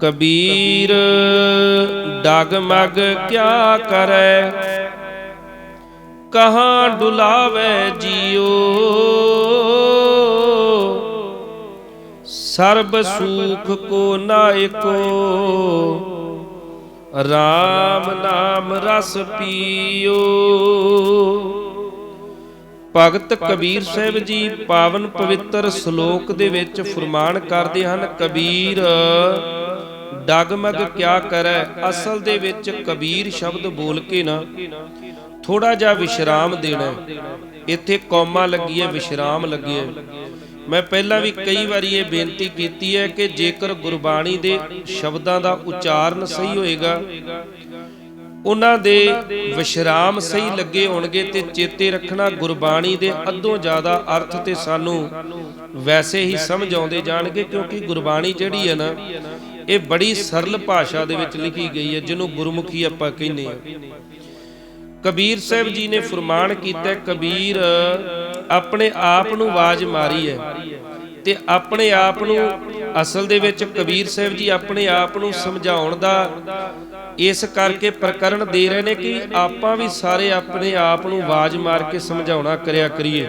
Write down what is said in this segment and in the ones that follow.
ਕਬੀਰ, ਡਗਮਗ ਕਿਆ ਕਰੈ? ਕਹਾਂ ਡੁਲਾਵੇ ਜੀਓ? ਸਰਬ ਸੂਖ ਕੋ ਨਾਇਕੋ RAM ਨਾਮ ਰਸ ਪੀਓ। ਭਗਤ ਕਬੀਰ ਸਾਹਿਬ ਜੀ, ਪਾਵਨ ਪਵਿੱਤਰ ਸ਼ਲੋਕ ਦੇ ਵਿੱਚ ਫਰਮਾਨ ਕਰਦੇ ਹਨ, ਕਬੀਰ ਡਗਮਗ ਕਿਆ ਕਰੈ ਅਸਲ ਦੇ ਵਿੱਚ ਕਬੀਰ ਸ਼ਬਦ ਬੋਲ ਕੇ ਨਾ ਥੋੜਾ ਜਿਹਾ ਵਿਸ਼ਰਾਮ ਦੇਣਾ। ਇੱਥੇ ਕੌਮਾ ਲੱਗੀ ਹੈ ਵਿਸ਼ਰਾਮ ਲੱਗੀ ਹੈ ਮੈਂ ਪਹਿਲਾਂ ਵੀ ਕਈ ਵਾਰੀ ਇਹ ਬੇਨਤੀ ਕੀਤੀ ਹੈ ਕਿ ਜੇਕਰ ਗੁਰਬਾਣੀ ਦੇ ਸ਼ਬਦਾਂ ਦਾ ਉਚਾਰਨ ਸਹੀ ਹੋਏਗਾ ਉਹਨਾਂ ਦੇ ਵਿਸ਼ਰਾਮ ਸਹੀ ਲੱਗੇ ਹੋਣਗੇ ਤੇ ਚੇਤੇ ਰੱਖਣਾ ਗੁਰਬਾਣੀ ਦੇ ਅੱਧੋਂ ਜ਼ਿਆਦਾ ਅਰਥ ਤੇ ਸਾਨੂੰ ਵੈਸੇ ਹੀ ਸਮਝ ਆਉਂਦੇ ਜਾਣਗੇ ਕਿਉਂਕਿ ਗੁਰਬਾਣੀ ਜਿਹੜੀ ਹੈ ਨਾ ਇਹ ਬੜੀ ਸਰਲ ਭਾਸ਼ਾ ਦੇ ਵਿੱਚ ਲਿਖੀ ਗਈ ਹੈ, ਜਿਹਨੂੰ ਗੁਰਮੁਖੀ ਆਪਾਂ ਕਹਿੰਦੇ ਹਾਂ। ਕਬੀਰ ਸਾਹਿਬ ਜੀ ਨੇ ਫਰਮਾਨ ਕੀਤਾ, ਕਬੀਰ, ਆਪਣੇ ਆਪ ਨੂੰ ਆਵਾਜ਼ ਮਾਰੀ ਹੈ ਤੇ ਆਪਣੇ ਆਪ ਨੂੰ ਅਸਲ ਦੇ ਵਿੱਚ ਕਬੀਰ ਸਾਹਿਬ ਜੀ ਆਪਣੇ ਆਪ ਨੂੰ ਸਮਝਾਉਣ ਦਾ ਇਸ ਕਰਕੇ ਪ੍ਰਕਰਨ ਦੇ ਰਹੇ ਨੇ ਕਿ ਆਪਾਂ ਵੀ ਸਾਰੇ ਆਪਣੇ ਆਪ ਨੂੰ ਆਵਾਜ਼ ਮਾਰ ਕੇ ਸਮਝਾਉਣਾ ਕਰਿਆ ਕਰੀਏ।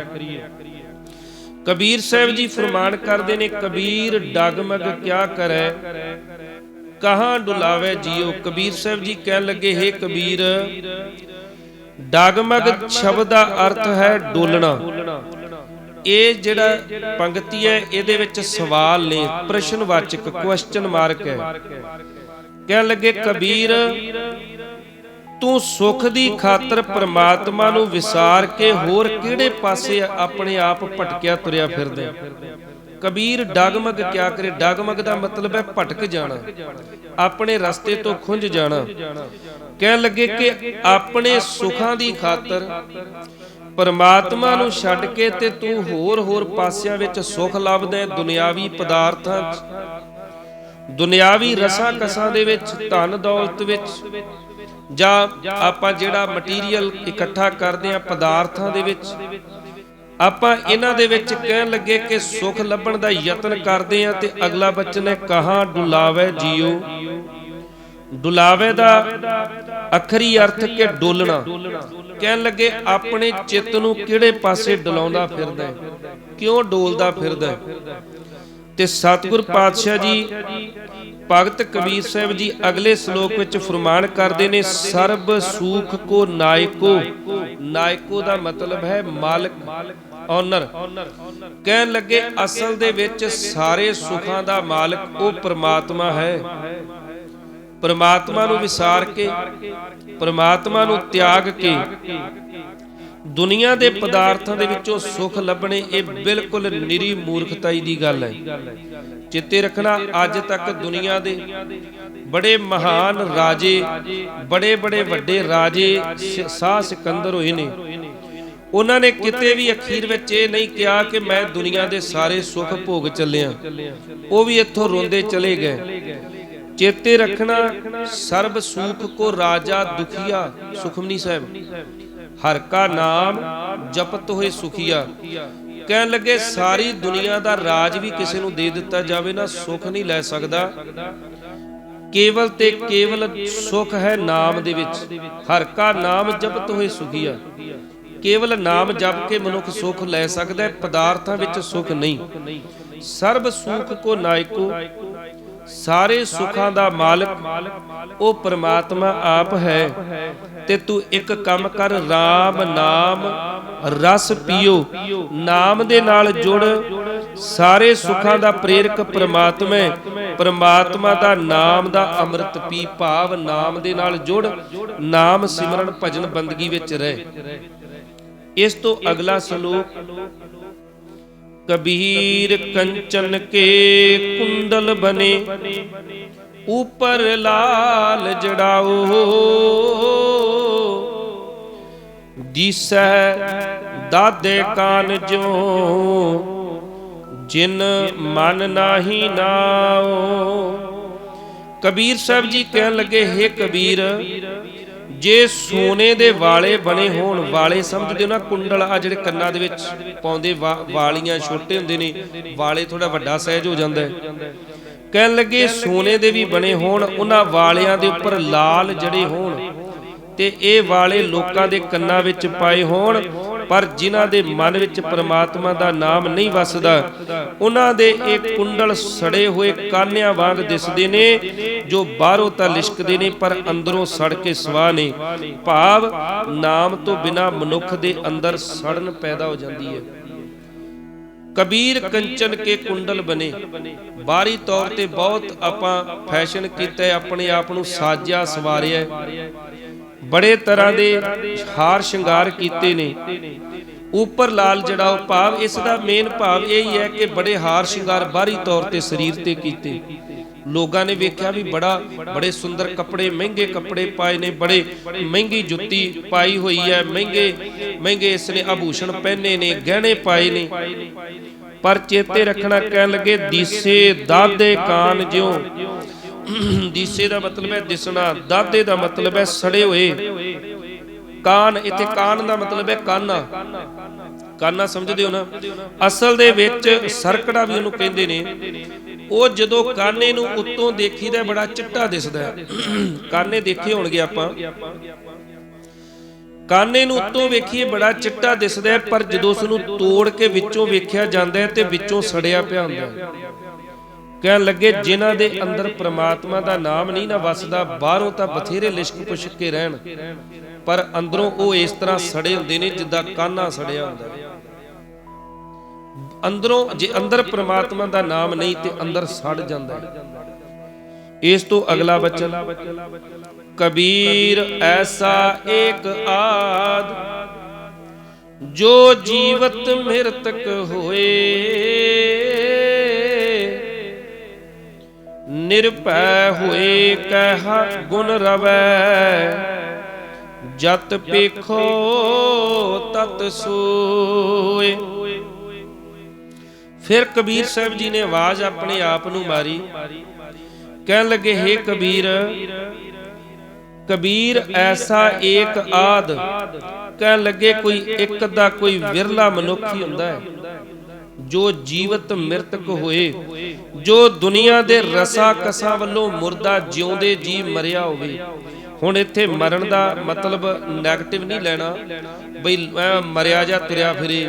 ਕਬੀਰ ਸਾਹਿਬ ਜੀ ਫਰਮਾਨ ਕਰਦੇ ਨੇ, ਕਬੀਰ ਡਗਮਗ ਕਿਆ ਕਰੈ? ਕਹਾਂ ਡੁਲਾਵੇ ਜੀਓ ਕਬੀਰ ਸਾਹਿਬ ਜੀ ਕਹਿਣ ਲੱਗੇ हे ਕਬੀਰ, ਡਗਮਗ ਸ਼ਬਦ ਦਾ ਅਰਥ ਹੈ ਡੋਲਣਾ। ਇਹ ਜਿਹੜਾ ਪੰਕਤੀ ਹੈ, ਇਹਦੇ ਵਿੱਚ ਸਵਾਲ ਨੇ ਪ੍ਰਸ਼ਨਵਾਚਕ ਕੁਐਸਚਨ ਮਾਰਕ ਹੈ। ਕਹਿਣ ਲੱਗੇ, ਕਬੀਰ ਤੂੰ ਸੁਖ ਦੀ ਖਾਤਰ ਪ੍ਰਮਾਤਮਾ ਨੂੰ ਵਿਸਾਰ ਕੇ ਹੋਰ ਕਿਹੜੇ ਪਾਸੇ ਆਪਣੇ ਆਪ ਭਟਕਿਆ ਤੁਰਿਆ ਫਿਰਦਾ ਕਬੀਰ ਡਗਮਗ ਕਿਆ ਕਰੇ? ਡਗਮਗ ਦਾ ਮਤਲਬ ਹੈ ਭਟਕ ਜਾਣਾ। ਆਪਣੇ ਰਸਤੇ ਤੋਂ ਖੁੰਝ ਜਾਣਾ। ਕਹਿਣ ਲੱਗੇ ਕਿ ਆਪਣੇ ਸੁਖਾਂ ਦੀ ਖਾਤਰ ਪਰਮਾਤਮਾ ਨੂੰ ਛੱਡ ਕੇ ਤੇ ਤੂੰ ਹੋਰ ਹੋਰ ਪਾਸਿਆਂ ਵਿੱਚ ਸੁਖ ਲੱਭਦਾ ਹੈ ਦੁਨਿਆਵੀ ਪਦਾਰਥਾਂ ਦੁਨਿਆਵੀ ਰਸਾਂ ਕਸਾਂ ਦੇ ਵਿੱਚ, ਧਨ ਦੌਲਤ ਵਿੱਚ ਜਾਂ ਆਪਾਂ ਜਿਹੜਾ ਮਟੀਰੀਅਲ ਇਕੱਠਾ ਕਰਦੇ ਆ ਪਦਾਰਥਾਂ ਦੇ ਵਿੱਚ, ਆਪਾਂ ਇਹਨਾਂ ਦੇ ਵਿੱਚ ਕਹਿਣ ਲੱਗੇ ਕਿ ਸੁਖ ਲੱਭਣ ਦਾ ਯਤਨ ਕਰਦੇ ਆ ਤੇ ਅਗਲਾ ਬਚਨ ਹੈ, ਕਹਾਂ ਡੁਲਾਵੇ ਜੀਓ? ਡੁਲਾਵੇ ਦਾ ਅਖਰੀ ਅਰਥ ਕਿ ਡੋਲਣਾ। ਕਹਿਣ ਲੱਗੇ, ਆਪਣੇ ਚਿੱਤ ਨੂੰ ਕਿਹੜੇ ਪਾਸੇ ਡੁਲਾਉਂਦਾ ਫਿਰਦਾ ਹੈ? ਕਿਉਂ ਡੋਲਦਾ ਫਿਰਦਾ ਹੈ? ਤੇ ਸਤਿਗੁਰ ਪਾਤਸ਼ਾਹ ਜੀ ਭਗਤ ਕਬੀਰ ਸਾਹਿਬ ਜੀ ਅਗਲੇ ਸ਼ਲੋਕ ਵਿੱਚ ਫਰਮਾਨ ਕਰਦੇ ਨੇ, ਸਰਬ ਸੂਖ ਕੋ ਨਾਇਕੋ। ਨਾਇਕੋ ਦਾ ਮਤਲਬ ਹੈ ਮਾਲਕ, ਓਨਰ। ਕਹਿਣ ਲੱਗੇ, ਅਸਲ ਦੇ ਵਿੱਚ ਸਾਰੇ ਸੁੱਖਾਂ ਦਾ ਮਾਲਕ ਉਹ ਪ੍ਰਮਾਤਮਾ ਹੈ। ਪ੍ਰਮਾਤਮਾ ਨੂੰ ਵਿਸਾਰ ਕੇ, ਪ੍ਰਮਾਤਮਾ ਨੂੰ ਤਿਆਗ ਕੇ ਦੁਨੀਆ ਦੇ ਪਦਾਰਥਾਂ ਦੇ ਵਿੱਚੋਂ ਸੁਖ ਲੱਭਣੇ ਇਹ ਬਿਲਕੁਲ ਨਿਰੀ ਮੂਰਖਤਾਈ ਦੀ ਗੱਲ ਹੈ। ਚਿੱਤੇ ਰੱਖਣਾ ਅੱਜ ਤੱਕ ਦੁਨੀਆ ਦੇ ਬੜੇ ਮਹਾਨ ਰਾਜੇ, ਬੜੇ ਬੜੇ ਵੱਡੇ ਰਾਜੇ ਸਾਹ ਸਿਕੰਦਰ ਹੋਏ ਨੇ। ਉਹਨਾਂ ਨੇ ਕਿਤੇ ਵੀ ਅਖੀਰ ਵਿੱਚ ਇਹ ਨਹੀਂ ਕਿਹਾ ਕਿ ਮੈਂ ਦੁਨੀਆ ਦੇ ਸਾਰੇ ਸੁੱਖ ਭੋਗ ਚੱਲਿਆ। ਉਹ ਵੀ ਇੱਥੋਂ ਰੋਂਦੇ ਚਲੇ ਗਏ। ਚੇਤੇ ਰੱਖਣਾ ਸਰਬ ਸੂਖ ਕੋ ਰਾਜਾ ਦੁਖੀਆ ਸੁਖਮਨੀ ਸਾਹਿਬ। ਹਰ ਕਾ ਨਾਮ ਜਪਤ ਹੋਏ ਸੁਖੀਆ। ਕਹਿਣ ਲੱਗੇ, ਸਾਰੀ ਦੁਨੀਆ ਦਾ ਰਾਜ ਵੀ ਕਿਸੇ ਨੂੰ ਦੇ ਦਿੱਤਾ ਜਾਵੇ ਨਾ, ਸੁਖ ਨਹੀਂ ਲੈ ਸਕਦਾ। ਕੇਵਲ ਤੇ ਕੇਵਲ ਸੁਖ ਹੈ ਨਾਮ ਦੇ ਵਿੱਚ। ਹਰ ਕਾ ਨਾਮ ਜਪਤ ਹੋਏ ਸੁਖੀਆ। ਕੇਵਲ ਨਾਮ ਜਪ ਕੇ ਮਨੁੱਖ ਸੁਖ ਲੈ ਸਕਦਾ ਹੈ, ਪਦਾਰਥਾਂ ਵਿੱਚ ਸੁਖ ਨਹੀਂ। ਸਰਬ ਸੁਖ ਕੋ ਨਾਇਕੋ ਸਾਰੇ ਸੁੱਖਾਂ ਦਾ ਮਾਲਕ, ਉਹ ਪ੍ਰਮਾਤਮਾ ਆਪ ਹੈ। ਤੇ ਤੂੰ ਇੱਕ ਕੰਮ ਕਰ RAM ਨਾਮ ਰਸ ਪੀਓ। ਨਾਮ ਦੇ ਨਾਲ ਜੁੜ। ਸਾਰੇ ਸੁੱਖਾਂ ਦਾ ਪ੍ਰੇਰਕ ਪ੍ਰਮਾਤਮਾ ਹੈ ਪ੍ਰਮਾਤਮਾ ਦਾ ਨਾਮ ਦਾ ਅੰਮ੍ਰਿਤ ਪੀ, ਭਾਵ ਨਾਮ ਦੇ ਨਾਲ ਜੁੜ। ਨਾਮ ਸਿਮਰਨ ਭਜਨ ਬੰਦਗੀ ਵਿੱਚ ਰਹਿ। ਇਸ ਤੋਂ ਅਗਲਾ ਸ਼ਲੋਕ ਕਬੀਰ ਕੰਚਨ ਕੇ ਕੁੰਡਲ ਬਨੇ। ਉਪਰ ਲਾਲ ਜੜਾਓ। ਦਿਸੈ ਦਾਦੇ ਕਾਨ ਜੋ ਜਿਨ ਮਨ ਨਾਹੀ ਨਾਓ ਕਬੀਰ ਸਾਹਿਬ ਜੀ ਕਹਿਣ ਲੱਗੇ हे ਕਬੀਰ ਜੇ ਸੋਨੇ ਦੇ ਵਾਲੇ ਬਣੇ ਹੋਣ ਵਾਲੇ ਸਮਝਦੇ ਹੋ ਨਾ ਕੁੰਡਲ ਆ ਜਿਹੜੇ ਕੰਨਾਂ ਦੇ ਵਿੱਚ ਪਾਉਂਦੇ ਵਾ- ਵਾਲੀਆਂ ਛੋਟੇ ਹੁੰਦੇ ਨੇ, ਵਾਲੇ ਥੋੜਾ ਵੱਡਾ ਸਹਿਜ ਹੋ ਜਾਂਦਾ ਹੈ। ਕਹਿਣ ਲੱਗੇ ਸੋਨੇ ਦੇ ਵੀ ਬਣੇ ਹੋਣ, ਉਹਨਾਂ ਵਾਲਿਆਂ ਦੇ ਉੱਪਰ ਲਾਲ ਜੜੇ ਹੋਣ ਤੇ ਇਹ ਵਾਲੇ ਲੋਕਾਂ ਦੇ ਕੰਨਾਂ ਵਿੱਚ ਪਾਏ ਹੋਣ ਪਰ ਜਿਨ੍ਹਾਂ ਦੇ ਮਨ ਵਿੱਚ ਪਰਮਾਤਮਾ ਦਾ ਨਾਮ ਨਹੀਂ ਵਸਦਾ, ਉਹਨਾਂ ਦੇ ਇਹ ਕੁੰਡਲ ਸੜੇ ਹੋਏ ਕਾਨਿਆਂ ਵਾਂਗ ਦਿਸਦੇ ਨੇ, ਜੋ ਬਾਹਰੋਂ ਤਾਂ ਲਿਸ਼ਕਦੇ ਨੇ, ਪਰ ਅੰਦਰੋਂ ਸੜ ਕੇ ਸਵਾਹ ਨੇ। ਭਾਵ ਨਾਮ ਤੋਂ ਬਿਨਾ ਮਨੁੱਖ ਦੇ ਅੰਦਰ ਸੜਨ ਪੈਦਾ ਹੋ ਜਾਂਦੀ ਹੈ। ਕਬੀਰ ਕੰਚਨ ਕੇ ਕੁੰਡਲ ਬਨੇ ਬਾਹਰੀ ਤੌਰ ਤੇ ਬਹੁਤ ਆਪਾਂ ਫੈਸ਼ਨ ਕੀਤਾ, ਆਪਣੇ ਆਪ ਨੂੰ ਸਾਜਿਆ ਸਵਾਰਿਆ। ਬੜੇ ਤਰ੍ਹਾਂ ਦੇ ਹਾਰ ਸ਼ਿੰਗਾਰ ਕੀਤੇ ਨੇ। ਉੱਪਰ ਲਾਲ ਜਿਹੜਾ ਉਹ ਭਾਵ, ਇਸ ਦਾ ਮੇਨ ਭਾਵ ਇਹ ਹੀ ਹੈ ਕਿ ਬੜੇ ਹਾਰ ਸ਼ਿੰਗਾਰ ਬਾਹਰੀ ਤੌਰ ਤੇ ਸਰੀਰ ਤੇ ਕੀਤੇ। ਲੋਕਾਂ ਨੇ ਵੇਖਿਆ ਵੀ ਬੜਾ, ਬੜੇ ਸੁੰਦਰ ਕੱਪੜੇ, ਮਹਿੰਗੇ ਕੱਪੜੇ ਪਾਏ ਨੇ, ਬੜੇ ਮਹਿੰਗੀ ਜੁੱਤੀ ਪਾਈ ਹੋਈ ਹੈ, ਮਹਿੰਗੇ ਮਹਿੰਗੇ ਇਸ ਨੇ ਆਭੂਸ਼ਣ ਪਹਿਨੇ ਨੇ, ਗਹਿਣੇ ਪਾਏ ਨੇ। ਪਰ ਚੇਤੇ ਰੱਖਣਾ ਕਹਿਣ ਲੱਗੇ, ਦੀਸੇ ਦਾਦੇ ਕਾਨ ਜਿਉ ਦੀਸੇ ਦਾ ਮਤਲਬ ਹੈ ਦਿਸਣਾ, ਦਾਦੇ ਦਾ ਮਤਲਬ ਹੈ ਸੜੇ ਹੋਏ। ਕਾਨ, ਇੱਥੇ ਕਾਨ ਦਾ ਮਤਲਬ ਹੈ ਕਾਨਾ। ਕਾਨਾ ਸਮਝਦੇ ਹੋ ਨਾ? ਅਸਲ ਦੇ ਵਿੱਚ ਸਰਕੜਾ ਵੀ ਉਹਨੂੰ ਕਹਿੰਦੇ ਨੇ, ਉਹ ਜਦੋਂ ਕਾਨੇ ਨੂੰ ਉੱਤੋਂ ਦੇਖੀਦਾ, ਬੜਾ ਚਿੱਟਾ ਦਿਸਦਾ ਹੈ। ਕਾਨੇ ਦੇਖੇ ਹੋਣਗੇ ਆਪਾਂ। ਕਾਨੇ ਨੂੰ ਉੱਤੋਂ ਵੇਖੀਏ, ਬੜਾ ਚਿੱਟਾ ਦਿਸਦਾ ਹੈ, ਪਰ ਜਦੋਂ ਉਸ ਨੂੰ ਤੋੜ ਕੇ ਵਿੱਚੋਂ ਵੇਖਿਆ ਜਾਂਦਾ ਹੈ ਤੇ ਵਿੱਚੋਂ ਸੜਿਆ ਪਿਆ ਹੁੰਦਾ ਹੈ। ਕਹਿਣ ਲੱਗੇ, ਜਿਨ੍ਹਾਂ ਦੇ ਅੰਦਰ ਪ੍ਰਮਾਤਮਾ ਦਾ ਨਾਮ ਨਹੀਂ ਨਾ ਵਸਦਾ, ਬਾਹਰੋਂ ਤਾਂ ਬਥੇਰੇ ਲਿਸ਼ਕ ਪੁਸ਼ਕ ਕੇ ਰਹਿਣ। ਪਰ ਅੰਦਰੋਂ ਉਹ ਇਸ ਤਰ੍ਹਾਂ ਸੜੇ ਹੁੰਦੇ ਨੇ ਜਿੱਦਾਂ ਕਾਨਾ ਸੜਿਆ ਹੁੰਦਾ ਅੰਦਰੋਂ ਜੇ ਅੰਦਰ ਪ੍ਰਮਾਤਮਾ ਦਾ ਨਾਮ ਨਹੀਂ, ਤੇ ਅੰਦਰ ਸੜ ਜਾਂਦਾ ਇਸ ਤੋਂ ਅਗਲਾ ਬਚਨ ਕਬੀਰ ਐਸਾ ਏਕ ਆਦ, ਜੋ ਜੀਵਤ ਮਿਰਤਕ ਹੋਏ। ਨਿਰਭੈ ਹੋਏ ਕਹਿ ਗੁਣ ਰਵੈ। ਜਤ ਪੇਖੋ ਤਤ ਸੋਏ। ਫਿਰ ਕਬੀਰ ਸਾਹਿਬ ਜੀ ਨੇ ਆਵਾਜ਼ ਆਪਣੇ ਆਪ ਨੂੰ ਮਾਰੀ। ਕਹਿਣ ਲੱਗੇ, ਹੇ ਕਬੀਰ ਕਬੀਰ ਐਸਾ ਏਕ ਆਦ। ਕਹਿਣ ਲੱਗੇ, ਕੋਈ ਇੱਕ ਦਾ ਕੋਈ ਵਿਰਲਾ ਮਨੁੱਖ ਹੀ ਹੁੰਦਾ ਹੈ। ਜੋ ਜੀਵਤ ਮਿਰਤਕ ਹੋਏ, ਜੋ ਦੁਨੀਆ ਦੇ ਰਸਾ ਕਸਾਂ ਵੱਲੋਂ ਮੁਰਦਾ ਜਿਉਂਦੇ ਜੀ ਮਰਿਆ ਹੋਵੇ। ਹੁਣ ਇੱਥੇ ਮਰਨ ਦਾ ਮਤਲਬ 네ਗੇਟਿਵ ਨਹੀਂ ਲੈਣਾ, ਬਈ ਮਰਿਆ ਜਾਂ ਤੁਰਿਆ ਫਿਰੇ,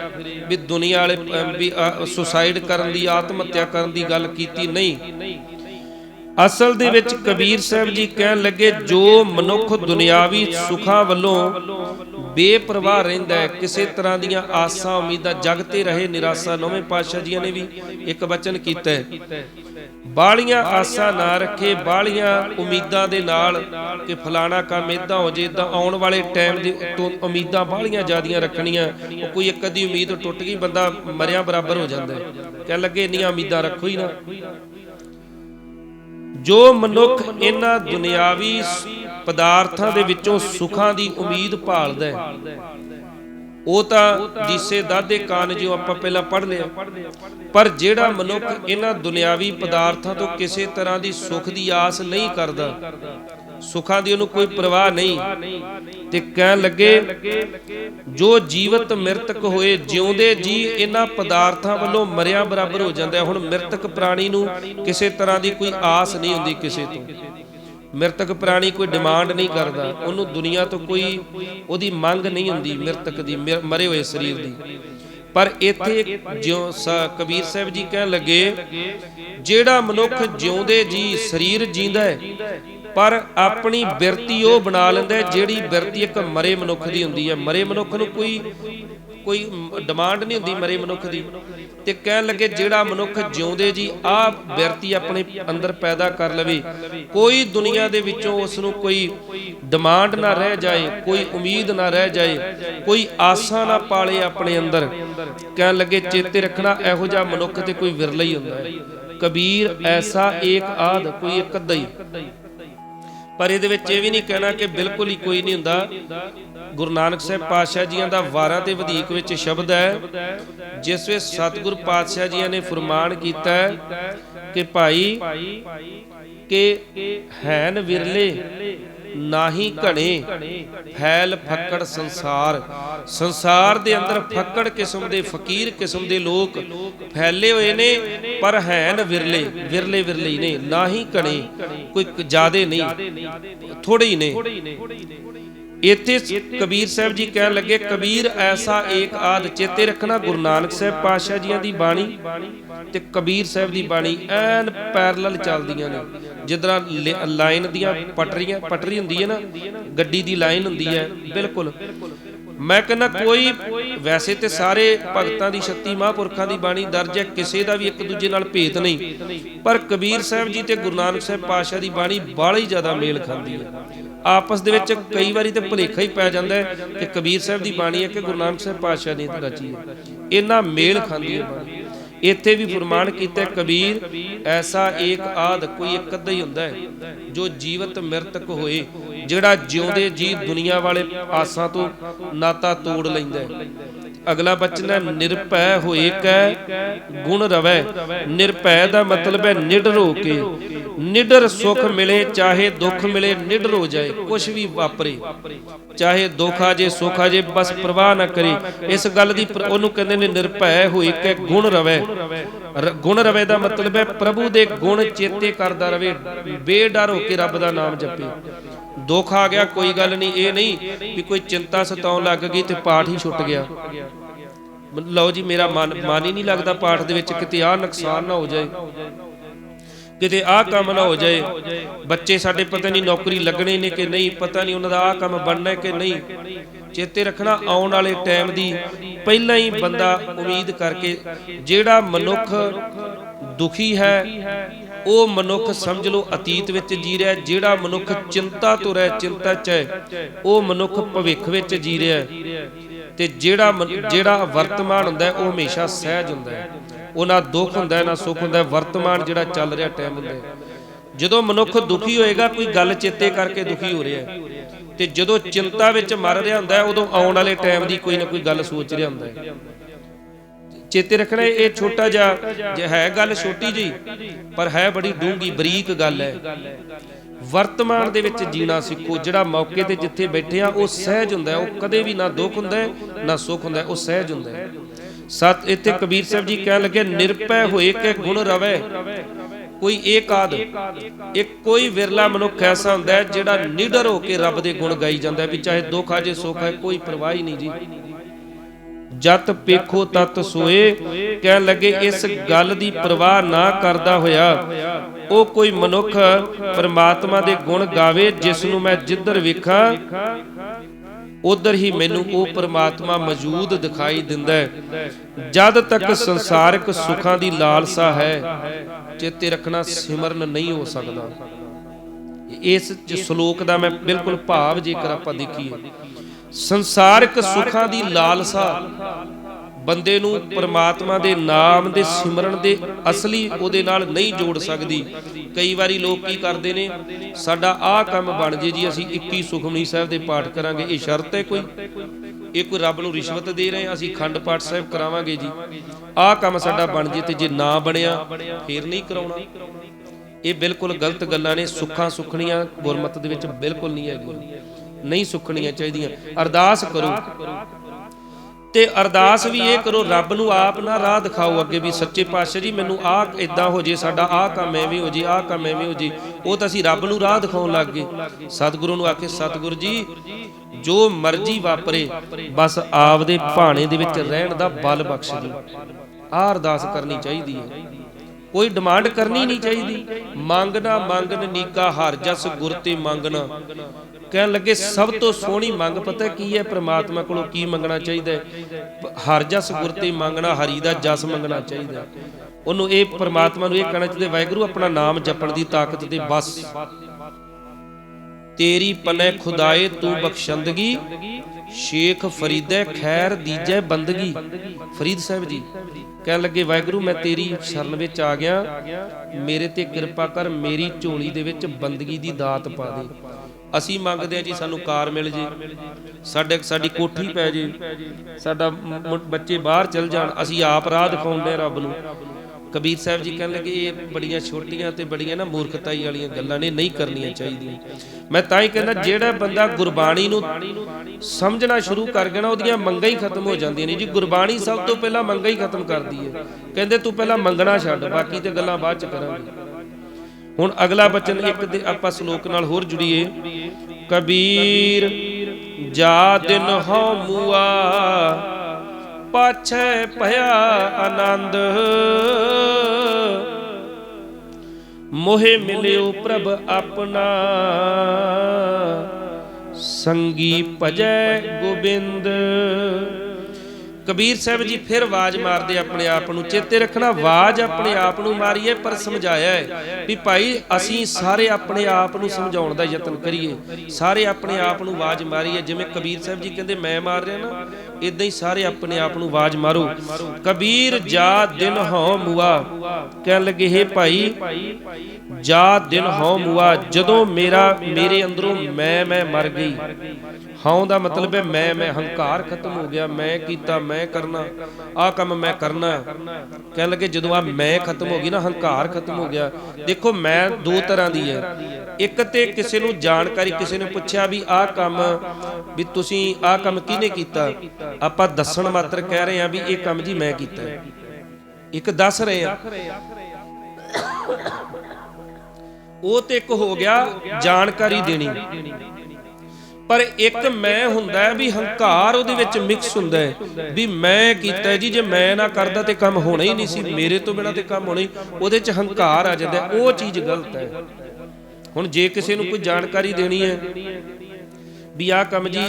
ਵੀ ਦੁਨੀਆ ਵਾਲੇ ਵੀ ਸੁਸਾਈਡ ਕਰਨ ਦੀ ਆਤਮ ਹੱਤਿਆ ਕਰਨ ਦੀ ਗੱਲ ਕੀਤੀ ਨਹੀਂ। ਅਸਲ ਦੇ ਵਿੱਚ ਕਬੀਰ ਸਾਹਿਬ ਜੀ ਕਹਿਣ ਲੱਗੇ, ਜੋ ਮਨੁੱਖ ਦੁਨਿਆਵੀ ਸੁੱਖਾਂ ਵੱਲੋਂ ਬੇਪਰਵਾਹ ਰਹਿੰਦਾ ਹੈ। ਕਿਸੇ ਤਰ੍ਹਾਂ ਦੀਆਂ ਆਸਾਂ, ਉਮੀਦਾਂ ਜਗ ਤੇ ਰਹੇ। ਨਿਰਾਸ਼ਾ ਨੌਵੇਂ ਪਾਤਸ਼ਾਹ ਜੀਆਂ ਨੇ ਵੀ ਇੱਕ ਵਚਨ ਕੀਤਾ ਹੈ। ਬਾਲੀਆਂ ਆਸਾਂ ਨਾ ਰੱਖੇ ਬਾਲੀਆਂ ਉਮੀਦਾਂ ਦੇ ਨਾਲ ਕਿ ਫਲਾਣਾ ਕੰਮ ਇਦਾਂ ਹੋ ਜੇ ਇਦਾਂ ਆਉਣ ਵਾਲੇ ਟਾਈਮ ਦੇ ਉੱਤੋਂ ਉਮੀਦਾਂ ਬਾਲੀਆਂ ਜ਼ਿਆਦੀਆਂ ਰੱਖਣੀਆਂ। ਉਹ ਕੋਈ ਇੱਕ ਅੱਧੀ ਉਮੀਦ ਟੁੱਟ ਗਈ, ਬੰਦਾ ਮਰਿਆ ਬਰਾਬਰ ਹੋ ਜਾਂਦਾ ਹੈ। ਕਹਿਣ ਲੱਗੇ, ਇੰਨੀਆਂ ਉਮੀਦਾਂ ਰੱਖੋ ਹੀ ਨਾ। ਜੋ ਮਨੁੱਖ ਇਹਨਾਂ ਦੁਨਿਆਵੀ ਪਦਾਰਥਾਂ ਦੇ ਵਿੱਚੋਂ ਸੁੱਖਾਂ ਦੀ ਉਮੀਦ ਭਾਲਦਾ ਹੈ। ਉਹ ਤਾਂ ਦੀਸੇ ਦਾਦੇ ਕਾਨ ਜਿਉ ਆਪਾਂ ਪਹਿਲਾਂ ਪੜ੍ਹ ਲਿਆ। ਪਰ ਜਿਹੜਾ ਮਨੁੱਖ ਇਹਨਾਂ ਦੁਨਿਆਵੀ ਪਦਾਰਥਾਂ ਤੋਂ ਕਿਸੇ ਤਰ੍ਹਾਂ ਦੀ ਸੁੱਖ ਦੀ ਆਸ ਨਹੀਂ ਕਰਦਾ, ਸੁੱਖਾਂ ਦੀ ਉਹਨੂੰ ਕੋਈ ਪਰਵਾਹ ਨਹੀਂ। ਤੇ ਕਹਿਣ ਲੱਗੇ, ਜੋ ਜੀਵਤ ਮਿਰਤਕ ਹੋਏ, ਜਿਉਂਦੇ ਜੀ ਇਹਨਾਂ ਪਦਾਰਥਾਂ ਵੱਲੋਂ ਮਰਿਆ ਬਰਾਬਰ ਹੋ ਜਾਂਦਾ ਹੁਣ ਮਿਰਤਕ ਪ੍ਰਾਣੀ ਨੂੰ ਕਿਸੇ ਤਰ੍ਹਾਂ ਦੀ ਕੋਈ ਆਸ ਨਹੀਂ ਹੁੰਦੀ ਕਿਸੇ ਤੋਂ। ਮ੍ਰਿਤਕ ਪ੍ਰਾਣੀ ਕੋਈ ਡਿਮਾਂਡ ਨਹੀਂ ਕਰਦਾ, ਉਹਨੂੰ ਦੁਨੀਆ ਤੋਂ ਕੋਈ ਉਹਦੀ ਮੰਗ ਨਹੀਂ ਹੁੰਦੀ ਮ੍ਰਿਤਕ ਦੀ, ਮਰੇ ਹੋਏ ਸਰੀਰ ਦੀ। ਪਰ ਇੱਥੇ ਜਿਉ ਕਬੀਰ ਸਾਹਿਬ ਜੀ ਕਹਿਣ ਲੱਗੇ, ਜਿਹੜਾ ਮਨੁੱਖ ਜਿਉਂਦੇ ਜੀ, ਸਰੀਰ ਜੀਂਦਾ ਹੈ ਪਰ ਆਪਣੀ ਬਿਰਤੀ ਉਹ ਬਣਾ ਲੈਂਦਾ ਜਿਹੜੀ ਬਿਰਤੀ ਇੱਕ ਮਰੇ ਮਨੁੱਖ ਦੀ ਹੁੰਦੀ ਹੈ। ਮਰੇ ਮਨੁੱਖ ਨੂੰ ਕੋਈ ਕੋਈ ਡਿਮਾਂਡ ਨਹੀਂ ਹੁੰਦੀ ਮਰੇ ਮਨੁੱਖ ਦੀ। ਤੇ ਕਹਿਣ ਲੱਗੇ ਜਿਹੜਾ ਮਨੁੱਖ ਜਿਉਂਦੇ ਜੀ ਆ ਬਿਰਤੀ ਆਪਣੇ ਅੰਦਰ ਪੈਦਾ ਕਰ ਲਵੇ। ਕੋਈ ਦੁਨੀਆ ਦੇ ਵਿੱਚੋਂ ਉਸ ਨੂੰ ਕੋਈ ਡਿਮਾਂਡ ਨਾ ਰਹਿ ਜਾਏ, ਕੋਈ ਉਮੀਦ ਨਾ ਰਹਿ ਜਾਏ, ਕੋਈ ਆਸਾਂ ਨਾ ਪਾਲੇ ਆਪਣੇ ਅੰਦਰ। ਕਹਿਣ ਲੱਗੇ ਚੇਤੇ ਰੱਖਣਾ ਇਹੋ ਜਿਹਾ ਮਨੁੱਖ ਤੇ ਕੋਈ ਵਿਰਲਾ ਹੀ ਹੁੰਦਾ ਹੈ। ਕਬੀਰ ਐਸਾ ਏਕ ਆਦ, ਕੋਈ ਇੱਕ ਅੱਧਾ ਹੀ। ਪਰ ਇਹਦੇ ਵਿੱਚ ਇਹ ਵੀ ਨਹੀਂ ਕਹਿਣਾ ਕਿ ਬਿਲਕੁਲ ਹੀ ਕੋਈ ਨਹੀਂ ਹੁੰਦਾ। ਗੁਰੂ ਨਾਨਕ ਸਾਹਿਬ ਪਾਤਸ਼ਾਹ ਜੀਆਂ ਦਾ ਵਾਰਾਂ ਤੇ ਵਧੇਕ ਵਿੱਚ ਸ਼ਬਦ ਹੈ। ਜਿਸ ਵਿੱਚ ਸਤਿਗੁਰ ਪਾਤਸ਼ਾਹ ਜੀਆਂ ਨੇ ਫਰਮਾਨ ਕੀਤਾ ਕਿ ਭਾਈ, ਕਿ ਹੈਨ ਵਿਰਲੇ ਨਾਹੀ ਘਣੇ ਫੈਲ ਫੱਕੜ ਸੰਸਾਰ। ਸੰਸਾਰ ਦੇ ਅੰਦਰ ਫੱਕੜ ਕਿਸਮ ਦੇ, ਫਕੀਰ ਕਿਸਮ ਦੇ ਲੋਕ ਫੈਲੇ ਹੋਏ ਨੇ, ਪਰ ਹੈਨ ਵਿਰਲੇ ਵਿਰਲੇ ਵਿਰਲੇ ਹੀ ਨੇ। ਨਾਹੀ ਘਣੇ, ਕੋਈ ਜਿਆਦੇ ਨਹੀਂ ਥੋੜੇ ਹੀ ਨੇ। ਇੱਥੇ ਕਬੀਰ ਸਾਹਿਬ ਜੀ ਕਹਿਣ ਲੱਗੇ, ਕਬੀਰ ਐਸਾ ਏਕ ਆਦ, ਚੇਤੇ ਰੱਖਣਾ ਗੁਰੂ ਨਾਨਕ ਸਾਹਿਬ ਪਾਤਸ਼ਾਹ ਜੀਆਂ ਦੀ ਬਾਣੀ ਤੇ ਕਬੀਰ ਸਾਹਿਬ ਦੀ ਬਾਣੀ ਐਨ ਪੈਰਲਲ ਚੱਲਦੀਆਂ ਨੇ। ਜਿੱਦਾਂ ਲਾਈਨ ਦੀਆਂ ਪਟਰੀਆਂ ਪਟਰੀ ਹੁੰਦੀ ਹੈ ਨਾ, ਗੱਡੀ ਦੀ ਲਾਈਨ ਹੁੰਦੀ ਹੈ, ਬਿਲਕੁਲ। ਮੈਂ ਕਹਿੰਦਾ ਕੋਈ ਵੈਸੇ ਤੇ ਸਾਰੇ ਭਗਤਾਂ ਦੀ ਸ਼ਕਤੀ ਮਹਾਂਪੁਰਖਾਂ ਦੀ ਬਾਣੀ ਦਰਜ ਹੈ, ਕਿਸੇ ਦਾ ਵੀ ਇੱਕ ਦੂਜੇ ਨਾਲ ਭੇਤ ਨਹੀਂ। ਪਰ ਕਬੀਰ ਸਾਹਿਬ ਜੀ ਤੇ ਗੁਰੂ ਨਾਨਕ ਸਾਹਿਬ ਪਾਤਸ਼ਾਹ ਦੀ ਬਾਣੀ ਬਾਹਲੀ ਜ਼ਿਆਦਾ ਮੇਲ ਖਾਂਦੀ ਹੈ। ਆਪਸ ਦੇ ਵਿੱਚ ਕਈ ਵਾਰੀ ਤੇ ਭੁਲੇਖਾ ਹੀ ਪੈ ਜਾਂਦਾ ਹੈ ਕਿ ਕਬੀਰ ਸਾਹਿਬ ਦੀ ਬਾਣੀ ਹੈ ਕਿ ਗੁਰੂ ਨਾਨਕ ਸਾਹਿਬ ਪਾਤਸ਼ਾਹ ਨੇ। ਰਚੀ ਹੈ ਇਹਨਾਂ ਮੇਲ ਖਾਂਦੀ ਹੈ ਬਾਣੀ। ਇੱਥੇ ਵੀ ਫਰਮਾਨ ਕੀਤਾ ਕਬੀਰ ਐਸਾ ਏਕ ਆਦ ਕੋਈ ਇੱਕ ਅੱਧਾ ਹੀ ਹੁੰਦਾ ਹੈ ਜੋ ਜੀਵਤ ਮਿਰਤਕ ਹੋਏ ਜਿਹੜਾ ਜਿਉਂਦੇ ਜੀ ਦੁਨੀਆ ਵਾਲੇ ਆਸਾਂ ਤੋਂ ਨਾਤਾ ਤੋੜ ਲੈਂਦਾ ਹੈ। ਅਗਲਾ ਬਚਨ ਹੈ, ਨਿਰਭੈ ਹੋਏ ਕੈ ਗੁਣ ਰਵੈ। ਨਿਰਭੈ ਦਾ ਮਤਲਬ ਹੈ ਨਿਡਰ ਹੋ ਕੇ। ਨਿਡਰ ਸੁਖ ਮਿਲੇ, ਚਾਹੇ ਦੁੱਖ ਮਿਲੇ ਨਿਡਰ ਹੋ ਜਾਏ ਕੁਝ ਵੀ ਵਾਪਰੇ। ਚਾਹੇ ਦੁੱਖ ਆ ਜੇ, ਸੁੱਖ ਆ ਜੇ, ਬਸ ਪਰਵਾਹ ਨਾ ਕਰੇ। ਇਸ ਗੱਲ ਦੀ ਉਹਨੂੰ ਕਹਿੰਦੇ ਨੇ ਨਿਰਭੈ ਹੋਏ ਕੈ ਗੁਣ ਰਵੈ। ਗੁਣ ਰਵੇ ਦਾ ਮਤਲਬ ਹੈ ਪ੍ਰਭੂ ਦੇ ਗੁਣ ਚੇਤੇ ਕਰਦਾ ਰਵੇ, ਬੇਡਰ ਹੋ ਕੇ ਰੱਬ ਦਾ ਨਾਮ ਜਪੇ। ਦੁੱਖ ਆ ਗਿਆ, ਕੋਈ ਗੱਲ ਨਹੀਂ, ਇਹ ਨਹੀਂ ਵੀ ਕੋਈ ਚਿੰਤਾ ਸਤਾਉਣ ਲੱਗ ਗਈ ਤੇ ਪਾਠ ਹੀ ਛੁੱਟ ਗਿਆ। ਲਓ ਜੀ, ਮੇਰਾ ਮਨ ਮਨ ਹੀ ਨਹੀਂ ਲੱਗਦਾ ਪਾਠ ਦੇ ਵਿੱਚ ਕਿਤੇ ਆਹ ਨੁਕਸਾਨ ਨਾ ਹੋ ਜਾਏ, ਕਿਤੇ ਆਹ ਕੰਮ ਨਾ ਹੋ ਜਾਏ। ਬੱਚੇ ਸਾਡੇ ਪਤਾ ਨਹੀਂ ਨੌਕਰੀ ਲੱਗਣੇ ਨੇ ਕਿ ਨਹੀਂ, ਪਤਾ ਨਹੀਂ ਉਹਨਾਂ ਦਾ ਆਹ ਕੰਮ ਬਣਨਾ ਹੈ ਕਿ ਨਹੀਂ। ਚੇਤੇ ਰੱਖਣਾ, ਆਉਣ ਵਾਲੇ ਟਾਈਮ ਦੀ ਪਹਿਲਾਂ ਹੀ ਬੰਦਾ ਉਮੀਦ ਕਰਕੇ ਜਿਹੜਾ ਮਨੁੱਖ ਦੁਖੀ ਹੈ ਉਹ ਮਨੁੱਖ ਸਮਝ ਲਓ, ਅਤੀਤ ਵਿੱਚ ਜੀ ਰਿਹਾ, ਜਿਹੜਾ ਮਨੁੱਖ ਚਿੰਤਾ ਤੋਂ ਰਹਿ, ਚਿੰਤਾ ਚ ਹੈ, ਉਹ ਮਨੁੱਖ ਭਵਿੱਖ ਵਿੱਚ ਜੀ ਰਿਹਾ ਤੇ ਜਿਹੜਾ ਜਿਹੜਾ ਵਰਤਮਾਨ ਹੁੰਦਾ ਉਹ ਹਮੇਸ਼ਾ ਸਹਿਜ ਹੁੰਦਾ ਹੈ। ਉਹ ਨਾ ਦੁੱਖ ਹੁੰਦਾ ਨਾ ਸੁੱਖ ਹੁੰਦਾ ਵਰਤਮਾਨ ਜਿਹੜਾ ਚੱਲ ਰਿਹਾ ਟਾਈਮ ਹੁੰਦਾ ਜਦੋਂ ਮਨੁੱਖ ਦੁਖੀ ਹੋਏਗਾ, ਕੋਈ ਗੱਲ ਚੇਤੇ ਕਰਕੇ ਦੁਖੀ ਹੋ ਰਿਹਾ ਹੈ। ਤੇ ਜਦੋਂ ਚਿੰਤਾ ਵਿੱਚ ਮਰ ਰਿਹਾ ਹੁੰਦਾ ਉਦੋਂ ਆਉਣ ਵਾਲੇ ਟਾਈਮ ਦੀ ਕੋਈ ਨਾ ਕੋਈ ਗੱਲ ਸੋਚ ਰਿਹਾ ਹੁੰਦਾ ਹੈ। ਚੇਤੇ ਰੱਖਣਾ ਇਹ ਛੋਟਾ ਜਿਹਾ ਜੇ ਹੈ ਗੱਲ ਛੋਟੀ ਜੀ ਪਰ ਹੈ ਬੜੀ ਡੂੰਗੀ ਬਰੀਕ ਗੱਲ ਹੈ। ਵਰਤਮਾਨ ਦੇ ਵਿੱਚ ਜੀਣਾ ਸਿੱਖੋ ਜਿਹੜਾ ਮੌਕੇ ਤੇ ਜਿੱਥੇ ਬੈਠੇ ਆ ਉਹ ਸਹਿਜ ਹੁੰਦਾ ਹੈ ਉਹ ਕਦੇ ਵੀ ਨਾ ਦੁੱਖ ਹੁੰਦਾ ਹੈ ਨਾ ਸੁੱਖ ਹੁੰਦਾ ਹੈ ਉਹ ਸਹਿਜ ਹੁੰਦਾ ਹੈ। ਸਤ ਇੱਥੇ ਕਬੀਰ ਸਾਹਿਬ ਜੀ ਕਹਿਣ ਲੱਗੇ ਨਿਰਪੈ ਹੋਏ ਕਿ ਗੁਣ ਰਵੇ। ਕੋਈ ਏਕਾਦ ਇੱਕ ਕੋਈ ਵਿਰਲਾ ਮਨੁੱਖ ਐਸਾ ਹੁੰਦਾ ਹੈ ਜਿਹੜਾ ਨਿਡਰ ਹੋ ਕੇ ਰੱਬ ਦੇ ਗੁਣ ਗਾਈ ਜਾਂਦਾ ਹੈ ਵੀ ਚਾਹੇ ਦੁੱਖ ਆ ਜੇ ਸੁੱਖ ਹੈ ਕੋਈ ਪਰਵਾਹ ਹੀ ਨਹੀਂ ਜੀ। ਜਤ ਪੇਖੋ ਤਤ ਸੋਏ ਕਹਿਣ ਲੱਗੇ ਇਸ ਗੱਲ ਦੀ ਪਰਵਾਹ ਨਾ ਕਰਦਾ ਹੋਇਆ। ਉਹ ਕੋਈ ਮਨੁੱਖ ਪਰਮਾਤਮਾ ਦੇ ਗੁਣ ਗਾਵੇ ਜਿਸ ਨੂੰ ਮੈਂ ਜਿੱਧਰ ਵੇਖਾਂ ਉਧਰ ਹੀ ਮੈਨੂੰ ਉਹ ਪਰਮਾਤਮਾ ਮੌਜੂਦ ਦਿਖਾਈ ਦਿੰਦਾ ਹੈ। ਜਦ ਤੱਕ ਸੰਸਾਰਿਕ ਸੁੱਖਾਂ ਦੀ ਲਾਲਸਾ ਹੈ ਚੇਤੇ ਰੱਖਣਾ ਸਿਮਰਨ ਨਹੀਂ ਹੋ ਸਕਦਾ। ਇਸ ਸ਼ਲੋਕ ਦਾ ਮੈਂ ਬਿਲਕੁਲ ਭਾਵ ਜੇਕਰ ਆਪਾਂ ਦੇਖੀਏ। ਸੰਸਾਰਿਕ ਸੁੱਖਾਂ ਦੀ ਲਾਲਸਾ ਬੰਦੇ ਨੂੰ ਪ੍ਰਮਾਤਮਾ ਦੇ ਨਾਮ ਦੇ ਸਿਮਰਨ ਦੇ ਅਸਲੀ ਉਹਦੇ ਨਾਲ ਨਹੀਂ ਜੋੜ ਸਕਦੀ। ਕਈ ਵਾਰੀ ਲੋਕ ਕੀ ਕਰਦੇ ਨੇ, ਸਾਡਾ ਆਹ ਕੰਮ ਬਣ ਜੇ ਜੀ, ਅਸੀਂ 21 ਸੁਖਮਨੀ ਸਾਹਿਬ ਦੇ ਪਾਠ ਕਰਾਂਗੇ, ਇਹ ਸ਼ਰਤ ਹੈ ਕੋਈ। ਇਹ ਕੋਈ ਰੱਬ ਨੂੰ ਰਿਸ਼ਵਤ ਦੇ ਰਹੇ ਅਸੀਂ ਖੰਡ ਪਾਠ ਸਾਹਿਬ ਕਰਾਵਾਂਗੇ ਜੀ। ਆਹ ਕੰਮ ਸਾਡਾ ਬਣ ਜੇ ਤੇ ਜੇ ਨਾ ਬਣਿਆ, ਫੇਰ ਨਹੀਂ ਕਰਾਉਣਾ। ਇਹ ਬਿਲਕੁਲ ਗਲਤ ਗੱਲਾਂ ਨੇ, ਸੁੱਖਾਂ ਸੁਖਣੀਆਂ ਗੁਰਮਤ ਦੇ ਵਿੱਚ ਬਿਲਕੁਲ ਨਹੀਂ ਹੈਗੀਆਂ। ਨਹੀਂ ਸੁੱਖਣੀਆਂ ਚਾਹੀਦੀਆਂ। ਅਰਦਾਸ ਕਰੋ। ਤੇ ਅਰਦਾਸ ਵੀ ਇਹ ਕਰੋ, ਰੱਬ ਨੂੰ ਆਪ ਨਾ ਰਾਹ ਦਿਖਾਓ ਅੱਗੇ ਵੀ ਸੱਚੇ ਪਾਤਸ਼ਾਹ ਜੀ, ਮੈਨੂੰ ਆਹ ਇਦਾਂ ਹੋ ਜੇ, ਸਾਡਾ ਆਹ ਕੰਮ ਐਵੇਂ ਹੋ ਜੇ, ਆਹ ਕੰਮ ਐਵੇਂ ਹੋ ਜੇ, ਉਹ ਤਾਂ ਅਸੀਂ ਰੱਬ ਨੂੰ ਰਾਹ ਦਿਖਾਉਣ ਲੱਗ ਗਏ। ਸਤਿਗੁਰੂ ਨੂੰ ਆਖੇ, ਸਤਿਗੁਰੂ ਜੀ, ਜੋ ਮਰਜ਼ੀ ਵਾਪਰੇ, ਬਸ ਆਪਦੇ ਭਾਣੇ ਦੇ ਵਿੱਚ ਰਹਿਣ ਦਾ ਬਲ ਬਖਸ਼ ਦਿਓ। ਆਹ ਅਰਦਾਸ ਕਰਨੀ ਚਾਹੀਦੀ ਹੈ। ਕੋਈ ਡਿਮਾਂਡ ਕਰਨੀ ਨਹੀਂ ਚਾਹੀਦੀ। ਮੰਗਣਾ ਮੰਗਨ ਨੀਕਾ, ਹਰ ਜਸ, ਗੁਰ ਤੇ ਮੰਗਣਾ। ਕਹਿਣ ਲੱਗੇ, ਸਭ ਤੋਂ ਸੋਹਣੀ ਮੰਗ ਪਤਾ ਕੀ ਹੈ? ਪ੍ਰਮਾਤਮਾ ਕੋਲੋਂ ਕੀ ਮੰਗਣਾ ਚਾਹੀਦਾ ਹੈ? ਹਰ ਜਸ ਗੁਰ ਤੇ ਮੰਗਣਾ, ਹਰੀ ਦਾ ਜਸ ਮੰਗਣਾ ਚਾਹੀਦਾ ਉਹਨੂੰ ਇਹ ਪ੍ਰਮਾਤਮਾ ਨੂੰ ਇਹ ਕਹਿਣਾ ਚਾਹੀਦਾ, ਵਾਹਿਗੁਰੂ ਆਪਣਾ ਨਾਮ ਜਪਣ ਦੀ ਤਾਕਤ ਦੇ ਬਸ। ਤੇਰੀ ਪਨੇ ਖੁਦਾਏ, ਤੂੰ ਬਖਸ਼ੰਦਗੀ। ਸ਼ੇਖ ਫਰੀਦੇ, ਖੈਰ ਦੀਜੈ ਬੰਦਗੀ। ਫਰੀਦ ਸਾਹਿਬ ਜੀ, ਕਹਿਣ ਲੱਗੇ, ਵਾਹਿਗੁਰੂ ਮੈਂ ਤੇਰੀ ਸ਼ਰਨ ਵਿੱਚ ਆ ਗਿਆ। ਮੇਰੇ ਤੇ ਕਿਰਪਾ ਕਰ, ਮੇਰੀ ਝੋਲੀ ਦੇ ਵਿੱਚ ਬੰਦਗੀ ਦੀ ਦਾਤ ਪਾ ਦੇ। ਅਸੀਂ ਮੰਗਦੇ ਆ ਜੀ, ਸਾਨੂੰ ਕਾਰ ਮਿਲ ਜੇ। ਸਾਡੇ ਸਾਡੀ ਕੋਠੀ ਪੈ ਜੇ। ਸਾਡਾ ਬੱਚੇ ਬਾਹਰ ਚਲ ਜਾਣ, ਅਸੀਂ ਆਪ ਰਾਹ ਦਿਖਾਉਂਦੇ ਆ ਰੱਬ ਨੂੰ। ਕਬੀਰ ਸਾਹਿਬ ਜੀ ਕਹਿਣ ਲੱਗੇ ਇਹ ਬੜੀਆਂ ਛੋਟੀਆਂ ਤੇ ਬੜੀਆਂ ਨਾ ਮੂਰਖਤਾਈ ਵਾਲੀਆਂ ਗੱਲਾਂ ਨੇ, ਨਹੀਂ ਕਰਨੀਆਂ ਚਾਹੀਦੀਆਂ। ਮੈਂ ਤਾਂ ਹੀ ਕਹਿੰਦਾ, ਜਿਹੜਾ ਬੰਦਾ ਗੁਰਬਾਣੀ ਨੂੰ ਸਮਝਣਾ ਸ਼ੁਰੂ ਕਰ ਗਿਆ ਨਾ, ਉਹਦੀਆਂ ਮੰਗਾਂ ਹੀ ਖਤਮ ਹੋ ਜਾਂਦੀਆਂ ਨੇ। ਜੀ, ਗੁਰਬਾਣੀ ਸਭ ਤੋਂ ਪਹਿਲਾਂ ਮੰਗਾਂ ਹੀ ਖਤਮ ਕਰਦੀ ਹੈ। ਕਹਿੰਦੇ, ਤੂੰ ਪਹਿਲਾਂ ਮੰਗਣਾ ਛੱਡ, ਬਾਕੀ ਤੇ ਗੱਲਾਂ ਬਾਅਦ ਚ ਕਰਾਂਗੇ। ਹੁਣ ਅਗਲਾ ਬਚਨ ਇੱਕ ਦੇ ਆਪਾਂ ਸ਼ਲੋਕ ਨਾਲ ਹੋਰ ਜੁੜੀਏ। ਕਬੀਰ, ਜਾ ਦਿਨ ਹਉ ਮੂਆ ਪਾਛੈ ਭਇਆ ਆਨੰਦ। ਮੋਹਿ ਮਿਲਿਓ ਪ੍ਰਭ ਆਪਣਾ, ਸੰਗੀ ਭਜੈ ਗੋਬਿੰਦ। ਕਬੀਰ ਸਾਹਿਬ ਜੀ ਫਿਰ ਆਵਾਜ਼ ਮਾਰਦੇ ਆਪਣੇ ਆਪ ਨੂੰ, ਚੇਤੇ ਰੱਖਣਾ, ਆਵਾਜ਼ ਆਪਣੇ ਆਪ ਨੂੰ ਮਾਰੀਏ ਪਰ ਸਮਝਾਇਆ ਹੈ ਵੀ ਭਾਈ ਅਸੀਂ ਸਾਰੇ ਆਪਣੇ ਆਪ ਨੂੰ ਸਮਝਾਉਣ ਦਾ ਯਤਨ ਕਰੀਏ। ਸਾਰੇ ਆਪਣੇ ਆਪ ਨੂੰ ਆਵਾਜ਼ ਮਾਰੀਏ। ਜਿਵੇਂ ਕਬੀਰ ਸਾਹਿਬ ਜੀ ਕਹਿੰਦੇ, ਮੈਂ ਮਾਰ ਰਿਹਾ ਨਾ ਇਦਾਂ ਹੀ ਸਾਰੇ ਆਪਣੇ ਆਪ ਨੂੰ ਆਵਾਜ਼ ਮਾਰੋ। ਕਬੀਰ, ਜਾ ਦਿਨ ਹਉ ਮੁਆ। ਕਹਿਣ ਲੱਗੇ, ਹੇ ਭਾਈ, ਜਾ ਦਿਨ ਹਉ ਮੁਆ। ਜਦੋਂ ਮੇਰਾ, ਮੇਰੇ ਅੰਦਰੋਂ ਮੈਂ ਮੈਂ ਮਰ ਗਈ। ਹਉ ਦਾ ਮਤਲਬ ਹੈ, ਮੈਂ ਮੈਂ ਹੰਕਾਰ ਖਤਮ ਹੋ ਗਿਆ, ਮੈਂ ਕੀਤਾ, ਮੈਂ ਕਰਨਾ। ਆਹ ਕੰਮ ਮੈਂ ਕਰਨਾ। ਕਹਿਣ ਲੱਗੇ, ਜਦੋਂ ਆ ਮੈਂ ਖਤਮ ਹੋ ਗਈ ਨਾ, ਹੰਕਾਰ ਖਤਮ ਹੋ ਗਿਆ। ਦੇਖੋ, ਮੈਂ ਦੋ ਤਰ੍ਹਾਂ ਦੀ ਹੈ। ਇੱਕ ਤੇ ਕਿਸੇ ਨੂੰ ਜਾਣਕਾਰੀ, ਕਿਸੇ ਨੇ ਪੁੱਛਿਆ ਵੀ ਆਹ ਕੰਮ, ਵੀ ਤੁਸੀਂ ਆਹ ਕੰਮ ਕਿਹਨੇ ਕੀਤਾ? ਆਪਾਂ ਦੱਸਣ ਮਾਤਰ ਕਹਿ ਰਹੇ ਆ ਵੀ ਇਹ ਕੰਮ ਜੀ ਮੈਂ ਕੀਤਾ। ਇੱਕ ਦੱਸ ਰਹੇ ਆ ਉਹ ਤੇ ਇੱਕ ਹੋ ਗਿਆ ਜਾਣਕਾਰੀ ਦੇਣੀ। ਪਰ ਇੱਕ ਮੈਂ ਹੁੰਦਾ ਵੀ ਹੰਕਾਰ ਉਹਦੇ ਵਿੱਚ ਮਿਕਸ ਹੁੰਦਾ ਹੈ, ਵੀ ਮੈਂ ਕੀਤਾ ਜੀ, ਜੇ ਮੈਂ ਨਾ ਕਰਦਾ ਤੇ ਕੰਮ ਹੋਣਾ ਹੀ ਨਹੀਂ ਸੀ, ਮੇਰੇ ਤੋਂ ਬਿਨਾ ਤੇ ਕੰਮ ਹੋਣਾ ਹੀ, ਉਹਦੇ ਚ ਹੰਕਾਰ ਆ ਜਾਂਦਾ ਉਹ ਚੀਜ਼ ਗਲਤ ਹੈ। ਹੁਣ ਜੇ ਕਿਸੇ ਨੂੰ ਕੋਈ ਜਾਣਕਾਰੀ ਦੇਣੀ ਹੈ ਵੀ ਆਹ ਕੰਮ ਜੀ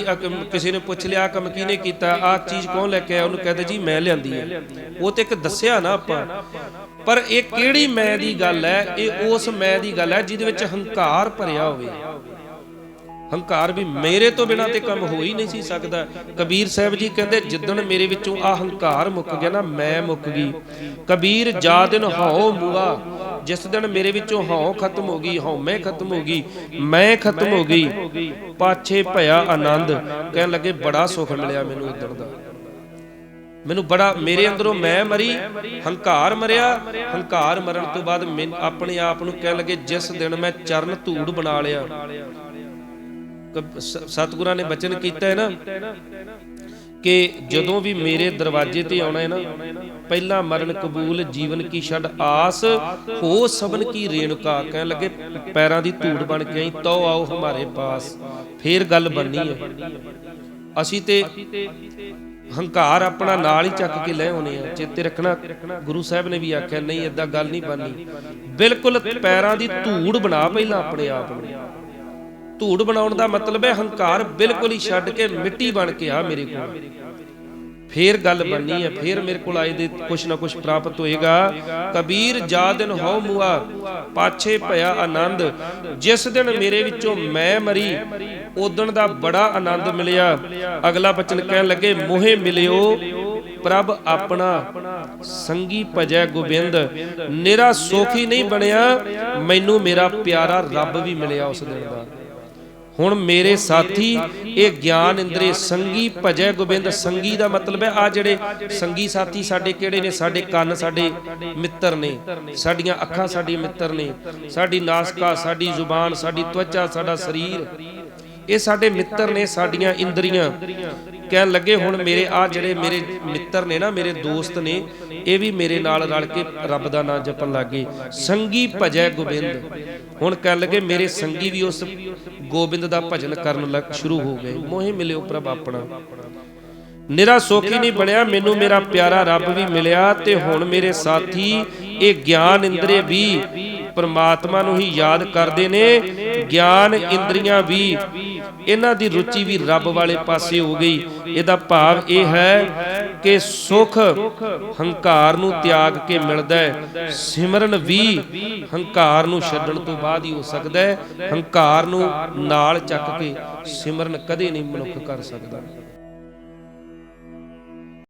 ਕਿਸੇ ਨੇ ਪੁੱਛ ਲਿਆ, ਆਹ ਕੰਮ ਕਿਹਨੇ ਕੀਤਾ, ਆਹ ਚੀਜ਼ ਕੌਣ ਲੈ ਕੇ ਆਇਆ, ਉਹਨੂੰ ਕਹਿੰਦੇ ਜੀ, ਮੈਂ ਲਿਆਂਦੀ ਹੈ। ਉਹ ਤੇ ਇੱਕ ਦੱਸਿਆ ਨਾ ਆਪਾਂ, ਪਰ ਇਹ ਕਿਹੜੀ ਮੈਂ ਦੀ ਗੱਲ ਹੈ, ਇਹ ਉਸ ਮੈਂ ਦੀ ਗੱਲ ਹੈ ਜਿਹਦੇ ਵਿੱਚ ਹੰਕਾਰ ਭਰਿਆ ਹੋਵੇ। ਹੰਕਾਰ ਵੀ ਮੇਰੇ ਤੋਂ ਬਿਨਾ ਤੇ ਕੰਮ ਹੋ ਹੀ ਨਹੀਂ ਸੀ ਸਕਦਾ। ਕਬੀਰ ਸਾਹਿਬ ਜੀ ਕਹਿੰਦੇ, ਜਿੱਦਣ ਮੇਰੇ ਵਿੱਚੋਂ ਆ ਹੰਕਾਰ ਮੁੱਕ ਗਿਆ ਨਾ, ਮੈਂ ਮੁੱਕ ਗਈ। ਕਬੀਰ, ਜਾ ਦਿਨ ਹਉ ਮੁਆ ਜਿਸ ਦਿਨ ਮੇਰੇ ਵਿੱਚੋਂ ਹਉ ਖਤਮ ਹੋ ਗਈ ਹਉਮੈ ਖਤਮ ਹੋ ਗਈ, ਮੈਂ ਖਤਮ ਹੋ ਗਈ, ਪਾਛੇ ਭਇਆ ਆਨੰਦ। ਕਹਿਣ ਲੱਗੇ, ਬੜਾ ਸੁਖ ਮਿਲਿਆ ਮੈਨੂੰ ਉਦਣ ਦਾ। ਮੈਨੂੰ ਬੜਾ, ਮੇਰੇ ਅੰਦਰੋਂ ਮੈਂ ਮਰੀ, ਹੰਕਾਰ ਮਰਿਆ। ਹੰਕਾਰ ਮਰਨ ਤੋਂ ਬਾਅਦ ਮੈਂ ਆਪਣੇ ਆਪ ਨੂੰ ਕਹਿਣ ਲੱਗੇ, ਜਿਸ ਦਿਨ ਮੈਂ ਚਰਨ ਧੂੜ ਬਣਾ ਲਿਆ ਸਤਿਗੁਰਾਂ ਨੇ ਬਚਨ ਕੀਤਾ ਹੈ ਨਾ, ਕਿ ਜਦੋਂ ਵੀ ਮੇਰੇ ਦਰਵਾਜ਼ੇ ਤੇ ਆਉਣਾ ਹੈ ਨਾ, ਪਹਿਲਾ ਮਰਨ ਕਬੂਲ, ਜੀਵਨ ਕੀ ਛੱਡ ਆਸ, ਹੋ ਸਬਨ ਕੀ ਰੇਣੁਕਾ ਕਹਿਣ ਲੱਗੇ ਪੈਰਾਂ ਦੀ ਧੂੜ ਬਣ ਕੇ ਆਈ ਤੋ ਆਓ ਹਮਾਰੇ ਪਾਸ। ਫੇਰ ਗੱਲ ਬਣਨੀ ਹੈ। ਅਸੀਂ ਤੇ ਹੰਕਾਰ ਆਪਣਾ ਨਾਲ ਹੀ ਚੱਕ ਕੇ ਲੈ ਆਉਨੇ ਆ, ਚੇਤੇ ਰੱਖਣਾ, ਗੁਰੂ ਸਾਹਿਬ ਨੇ ਵੀ ਆਖਿਆ, ਨਹੀਂ, ਏਦਾਂ ਗੱਲ ਨਹੀਂ ਬਣਨੀ। ਬਿਲਕੁਲ ਪੈਰਾਂ ਦੀ ਧੂੜ ਬਣਾ ਪਹਿਲਾਂ ਆਪਣੇ ਆਪ ਨੂੰ। ਧੂੜ ਬਣਾਉਣ ਦਾ ਮਤਲਬ ਹੈ ਹੰਕਾਰ ਬਿਲਕੁਲ ਹੀ ਛੱਡ ਕੇ ਮਿੱਟੀ ਬਣ ਕੇ ਆ ਮੇਰੇ ਕੋਲ। ਫੇਰ ਗੱਲ ਬਣਨੀ ਹੈ, ਫੇਰ ਮੇਰੇ ਕੋਲ ਆਏ ਦੇ ਕੁਛ ਨਾ ਕੁਛ ਪ੍ਰਾਪਤ ਹੋਏਗਾ। ਕਬੀਰ, ਜਾ ਦਿਨ ਹਉ ਮੁਆ, ਪਾਛੇ ਭਇਆ ਆਨੰਦ। ਜਿਸ ਦਿਨ ਮੇਰੇ ਵਿੱਚੋਂ ਮੈਂ ਮਰੀ ਉਦਣ ਦਾ ਬੜਾ ਆਨੰਦ ਮਿਲਿਆ। ਅਗਲਾ ਬਚਨ ਕਹਿਣ ਲੱਗੇ, ਮੋਹੇ ਮਿਲਿਓ, ਪ੍ਰਭ ਆਪਣਾ ਸੰਗੀ ਭਜੈ ਗੋਬਿੰਦ। ਨਿਰਾ ਸੋਖੀ ਨਹੀਂ ਬਣਿਆ, ਮੈਨੂੰ ਮੇਰਾ ਪਿਆਰਾ ਰੱਬ ਵੀ ਮਿਲਿਆ ਉਸ ਦਿਨ ਦਾ। ਹੁਣ ਮੇਰੇ ਸਾਥੀ ਇਹ ਗਿਆਨ ਇੰਦਰੀ ਸੰਗੀ ਭਜੈ ਗੋਬਿੰਦ ਸੰਗੀ ਦਾ ਮਤਲਬ ਹੈ ਆ ਜਿਹੜੇ ਸੰਗੀ ਸਾਥੀ ਸਾਡੇ ਕਿਹੜੇ ਨੇ? ਸਾਡੇ ਕੰਨ ਸਾਡੇ ਮਿੱਤਰ ਨੇ। ਸਾਡੀਆਂ ਅੱਖਾਂ ਸਾਡੀ ਮਿੱਤਰ ਨੇ। ਸਾਡੀ ਨਾਸਕਾ ਸਾਡੀ ਜ਼ੁਬਾਨ ਸਾਡੀ ਤਵਚਾ ਸਾਡਾ ਸਰੀਰ। ਇਹ ਸਾਡੇ ਮਿੱਤਰ ਨੇ ਸਾਡੀਆਂ ਇੰਦਰੀਆਂ। ਕਹਿਣ ਲੱਗੇ ਹੁਣ ਮੇਰੇ ਆ ਜਿਹੜੇ ਮੇਰੇ ਮਿੱਤਰ ਨੇ ਨਾ ਮੇਰੇ ਦੋਸਤ ਨੇ ਇਹ ਵੀ ਮੇਰੇ ਨਾਲ ਰਲ ਕੇ ਰੱਬ ਦਾ ਨਾਮ ਜਪਣ ਲੱਗੇ ਸੰਗੀ ਭਜੈ ਗੋਬਿੰਦ। ਹੁਣ ਕਹਿਣ ਲੱਗੇ ਮੇਰੇ ਸੰਗੀ ਵੀ ਉਸ ਗੋਬਿੰਦ ਦਾ ਭਜਨ ਕਰਨ ਲੱਗ ਸ਼ੁਰੂ ਹੋ ਗਏ। ਮੋਹਿ ਮਿਲਿਓ ਪ੍ਰਭ ਆਪਣਾ। ਨਿਰਾ ਸੋਖੀ ਨਹੀਂ ਬਣਿਆ, ਮੈਨੂੰ ਮੇਰਾ ਪਿਆਰਾ ਰੱਬ ਵੀ ਮਿਲਿਆ ਤੇ ਹੁਣ ਮੇਰੇ ਸਾਥੀ ਇਹ ਗਿਆਨ ਇੰਦਰੀ ਵੀ ਪਰਮਾਤਮਾ ਨੂੰ ਹੀ ਯਾਦ ਕਰਦੇ ਨੇ। ਗਿਆਨ ਇੰਦਰੀਆਂ ਵੀ, ਇਹਨਾਂ ਦੀ ਰੁਚੀ ਵੀ ਰੱਬ ਵਾਲੇ ਪਾਸੇ ਹੋ ਗਈ। ਇਹਦਾ ਭਾਵ ਇਹ ਹੈ ਕਿ ਸੁਖ, ਹੰਕਾਰ ਨੂੰ ਤਿਆਗ ਕੇ ਮਿਲਦਾ ਹੈ। ਸਿਮਰਨ ਵੀ ਹੰਕਾਰ ਨੂੰ ਛੱਡਣ ਤੋਂ ਬਾਅਦ ਹੀ ਹੋ ਸਕਦਾ ਹੈ। ਹੰਕਾਰ ਨੂੰ ਨਾਲ ਚੱਕ ਕੇ ਸਿਮਰਨ ਕਦੇ ਨਹੀਂ ਮਨੁੱਖ ਕਰ ਸਕਦਾ।